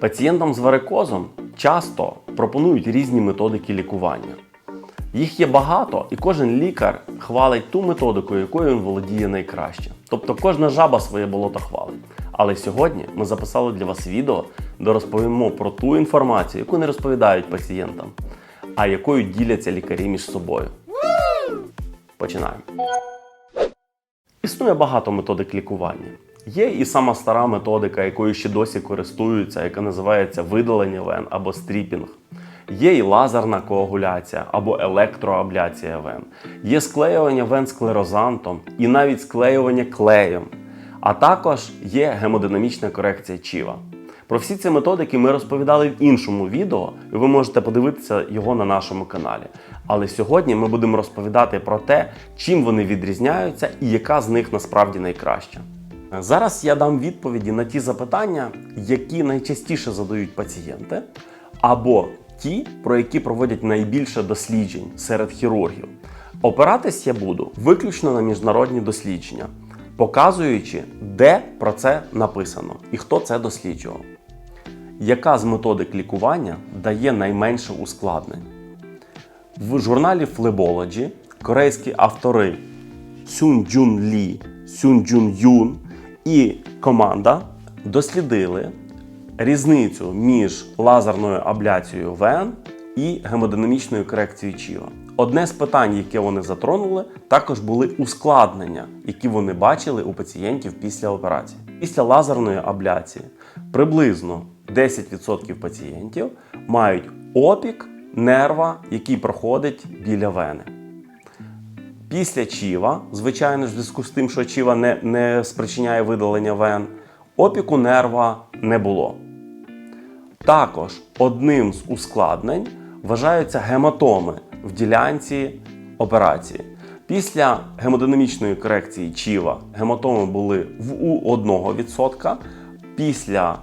Пацієнтам з варикозом часто пропонують різні методики лікування. Їх є багато, і кожен лікар хвалить ту методику, якою він володіє найкраще. Тобто кожна жаба своє болото хвалить. Але сьогодні ми записали для вас відео, де розповімо про ту інформацію, яку не розповідають пацієнтам, а якою діляться лікарі між собою. Починаємо. Існує багато методик лікування. Є і сама стара методика, якою ще досі користуються, яка називається видалення вен або стріпінг. Є і лазерна коагуляція або електроабляція вен. Є склеювання вен склерозантом і навіть склеювання клеєм. А також є гемодинамічна корекція чіва. Про всі ці методики ми розповідали в іншому відео, і ви можете подивитися його на нашому каналі. Але сьогодні ми будемо розповідати про те, чим вони відрізняються і яка з них насправді найкраща. Зараз я дам відповіді на ті запитання, які найчастіше задають пацієнти, або ті, про які проводять найбільше досліджень серед хірургів. Опиратись я буду виключно на міжнародні дослідження, показуючи, де про це написано і хто це досліджував. Яка з методик лікування дає найменше ускладнень? В журналі Flebology корейські автори Сюн Джун Лі, Сюн Джун Юн і команда дослідили різницю між лазерною абляцією вен і гемодинамічною корекцією чіва. Одне з питань, яке вони затронули, також були ускладнення, які вони бачили у пацієнтів після операції. Після лазерної абляції приблизно 10% пацієнтів мають опік нерва, який проходить біля вени. Після чіва, звичайно в зв'язку з тим, що чіва не, не спричиняє видалення вен, опіку нерва не було. Також одним з ускладнень вважаються гематоми в ділянці операції. Після гемодинамічної корекції чіва гематоми були в у 1%, після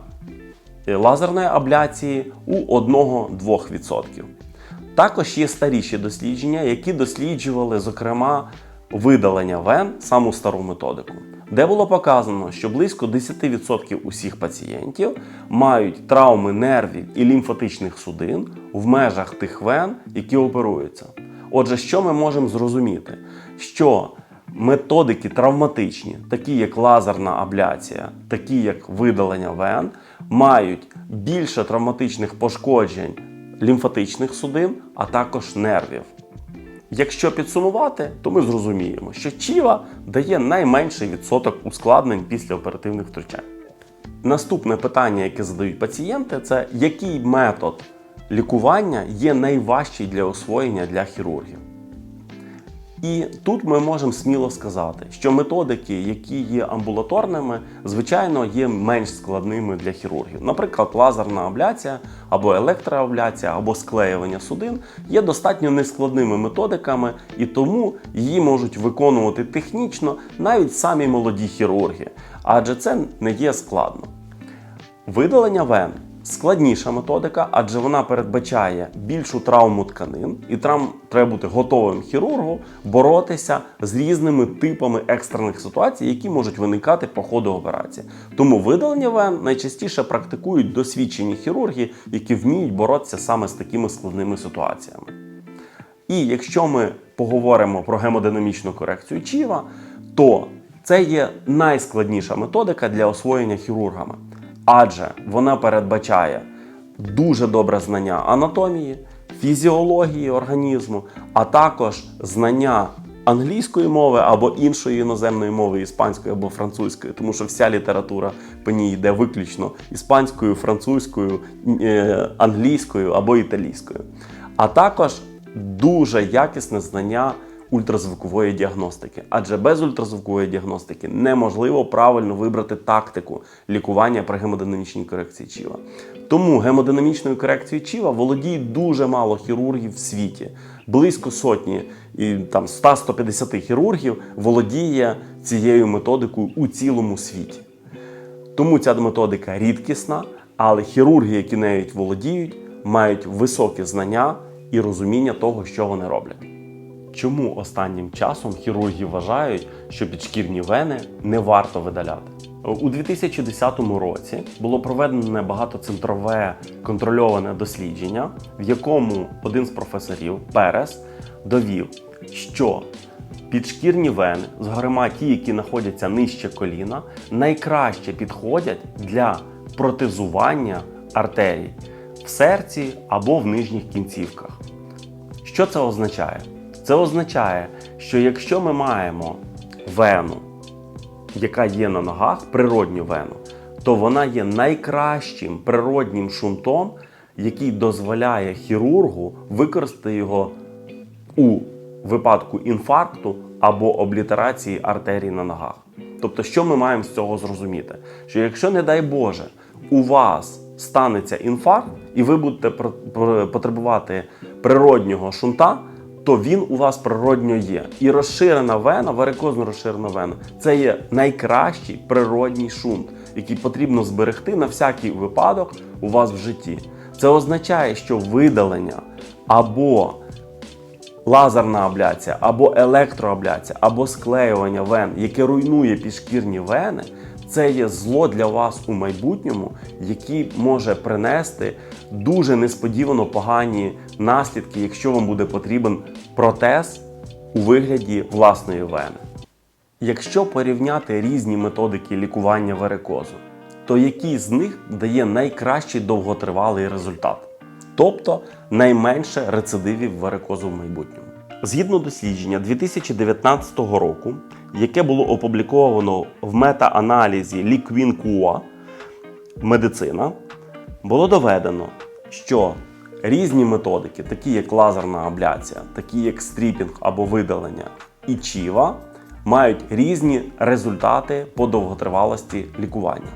е, лазерної абляції у 1-2%. Також є старіші дослідження, які досліджували, зокрема, видалення вен, саму стару методику, де було показано, що близько 10% усіх пацієнтів мають травми нервів і лімфатичних судин в межах тих вен, які оперуються. Отже, що ми можемо зрозуміти? Що методики травматичні, такі як лазерна абляція, такі як видалення вен, мають більше травматичних пошкоджень лімфатичних судин, а також нервів. Якщо підсумувати, то ми зрозуміємо, що чіва дає найменший відсоток ускладнень після оперативних втручань. Наступне питання, яке задають пацієнти, це який метод лікування є найважчий для освоєння для хірургів. І тут ми можемо сміло сказати, що методики, які є амбулаторними, звичайно, є менш складними для хірургів. Наприклад, лазерна абляція або електроабляція, або склеювання судин є достатньо нескладними методиками, і тому її можуть виконувати технічно навіть самі молоді хірурги, адже це не є складно. Видалення вен складніша методика, адже вона передбачає більшу травму тканин, і там треба бути готовим хірургу боротися з різними типами екстрених ситуацій, які можуть виникати по ходу операції. Тому видалення вен найчастіше практикують досвідчені хірурги, які вміють боротися саме з такими складними ситуаціями. І якщо ми поговоримо про гемодинамічну корекцію чіва, то це є найскладніша методика для освоєння хірургами, адже вона передбачає дуже добре знання анатомії, фізіології організму, а також знання англійської мови або іншої іноземної мови, іспанської або французької, тому що вся література по ній йде виключно іспанською, французькою, е, англійською або італійською. А також дуже якісне знання ультразвукової діагностики, адже без ультразвукової діагностики неможливо правильно вибрати тактику лікування при гемодинамічній корекції чіва. Тому гемодинамічною корекцією чіва володіє дуже мало хірургів в світі. Близько сотні і там 100-150 хірургів володіє цією методикою у цілому світі. Тому ця методика рідкісна, але хірурги, які нею володіють, мають високі знання і розуміння того, що вони роблять. Чому останнім часом хірурги вважають, що підшкірні вени не варто видаляти? У 2010 році було проведене багатоцентрове контрольоване дослідження, в якому один з професорів Перес довів, що підшкірні вени, зокрема ті, які знаходяться нижче коліна, найкраще підходять для протезування артерій в серці або в нижніх кінцівках. Що це означає? Це означає, що якщо ми маємо вену, яка є на ногах, природню вену, то вона є найкращим природнім шунтом, який дозволяє хірургу використати його у випадку інфаркту або облітерації артерій на ногах. Тобто, що ми маємо з цього зрозуміти? Що якщо, не дай Боже, у вас станеться інфаркт, і ви будете потребувати природнього шунта, то він у вас природньо є. І розширена вена, варикозно розширена вена, це є найкращий природній шунт, який потрібно зберегти на всякий випадок у вас в житті. Це означає, що видалення або лазерна абляція, або електроабляція, або склеювання вен, яке руйнує підшкірні вени, це є зло для вас у майбутньому, який може принести дуже несподівано погані наслідки, якщо вам буде потрібен протез у вигляді власної вени. Якщо порівняти різні методики лікування варикозу, то який з них дає найкращий довготривалий результат? Тобто найменше рецидивів варикозу в майбутньому. Згідно дослідження 2019 року, яке було опубліковано в мета-аналізі Liquin медицина, було доведено, що різні методики, такі як лазерна абляція, такі як стріпінг або видалення і чіва, мають різні результати по довготривалості лікування.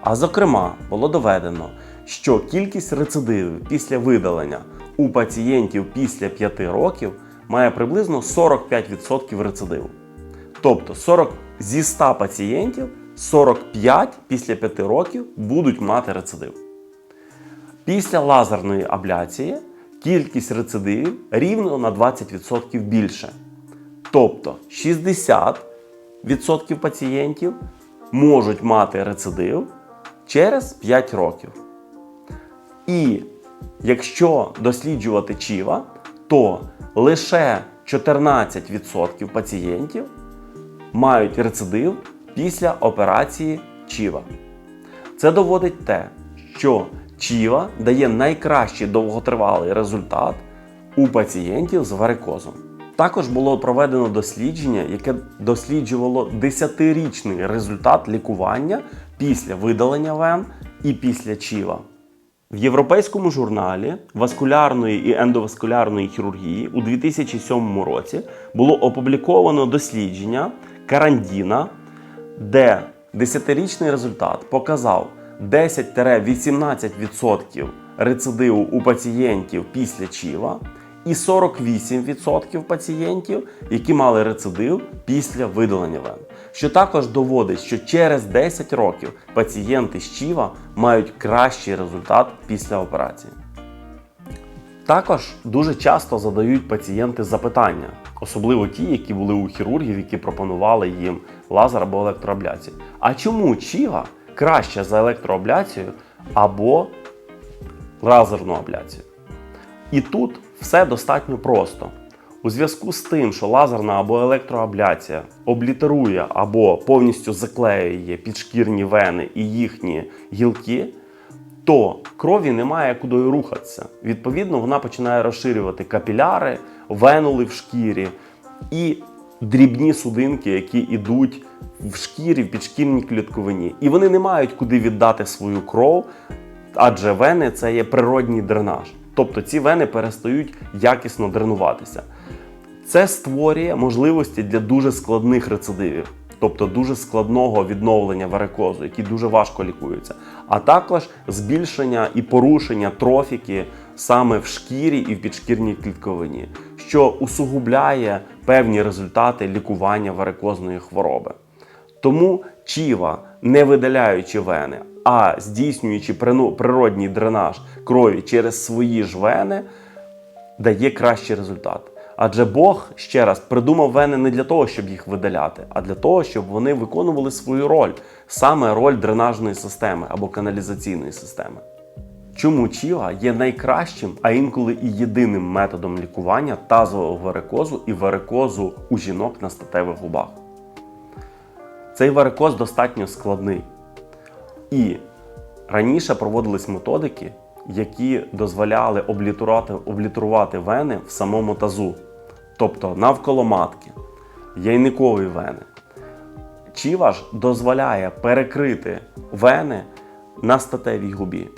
А зокрема, було доведено, що кількість рецидивів після видалення у пацієнтів після 5 років має приблизно 45% рецидиву. Тобто 40 зі 100 пацієнтів 45 після 5 років будуть мати рецидив. Після лазерної абляції кількість рецидивів рівно на 20% більше. Тобто 60% пацієнтів можуть мати рецидив через 5 років. І якщо досліджувати чіва, то лише 14% пацієнтів мають рецидив після операції чіва. Це доводить те, що чіва дає найкращий довготривалий результат у пацієнтів з варикозом. Також було проведено дослідження, яке досліджувало 10-річний результат лікування після видалення вен і після чіва. В європейському журналі васкулярної і ендоваскулярної хірургії у 2007 році було опубліковано дослідження Карандіна, де 10-річний результат показав 10-18% рецидиву у пацієнтів після чіва і 48% пацієнтів, які мали рецидив після видалення вен. Що також доводить, що через 10 років пацієнти з чіва мають кращий результат після операції. Також дуже часто задають пацієнти запитання, особливо ті, які були у хірургів, які пропонували їм лазер або електроабляцію. А чому чіва краще за електроабляцію або лазерну абляцію? І тут все достатньо просто. У зв'язку з тим, що лазерна або електроабляція облітерує або повністю заклеює підшкірні вени і їхні гілки, то крові немає куди рухатися. Відповідно, вона починає розширювати капіляри, венули в шкірі і дрібні судинки, які йдуть в шкірі, в підшкірній клітковині. І вони не мають куди віддати свою кров, адже вени це є природній дренаж. Тобто ці вени перестають якісно дренуватися. Це створює можливості для дуже складних рецидивів, тобто дуже складного відновлення варикозу, які дуже важко лікуються, а також збільшення і порушення трофіки саме в шкірі і в підшкірній клітковині, що усугубляє певні результати лікування варикозної хвороби. Тому чіва, не видаляючи вени, а здійснюючи природній дренаж крові через свої ж вени, дає кращий результат. Адже Бог ще раз придумав вени не для того, щоб їх видаляти, а для того, щоб вони виконували свою роль, саме роль дренажної системи або каналізаційної системи. Чому чіва є найкращим, а інколи і єдиним методом лікування тазового варикозу і варикозу у жінок на статевих губах? Цей варикоз достатньо складний. І раніше проводились методики, які дозволяли облітерувати, облітерувати вени в самому тазу, тобто навколо матки, яйникові вени. Чіва ж дозволяє перекрити вени на статевій губі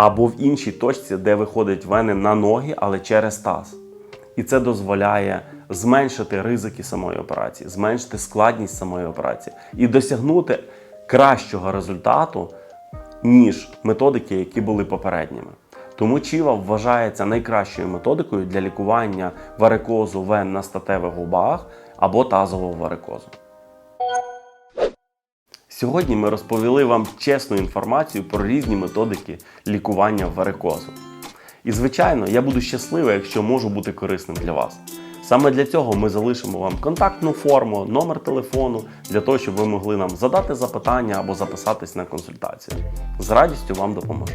або в іншій точці, де виходять вени на ноги, але через таз. І це дозволяє зменшити ризики самої операції, зменшити складність самої операції і досягнути кращого результату, ніж методики, які були попередніми. Тому чіва вважається найкращою методикою для лікування варикозу вен на статевих губах або тазового варикозу. Сьогодні ми розповіли вам чесну інформацію про різні методики лікування варикозу. І, звичайно, я буду щасливий, якщо можу бути корисним для вас. Саме для цього ми залишимо вам контактну форму, номер телефону, для того, щоб ви могли нам задати запитання або записатись на консультацію. З радістю вам допоможу.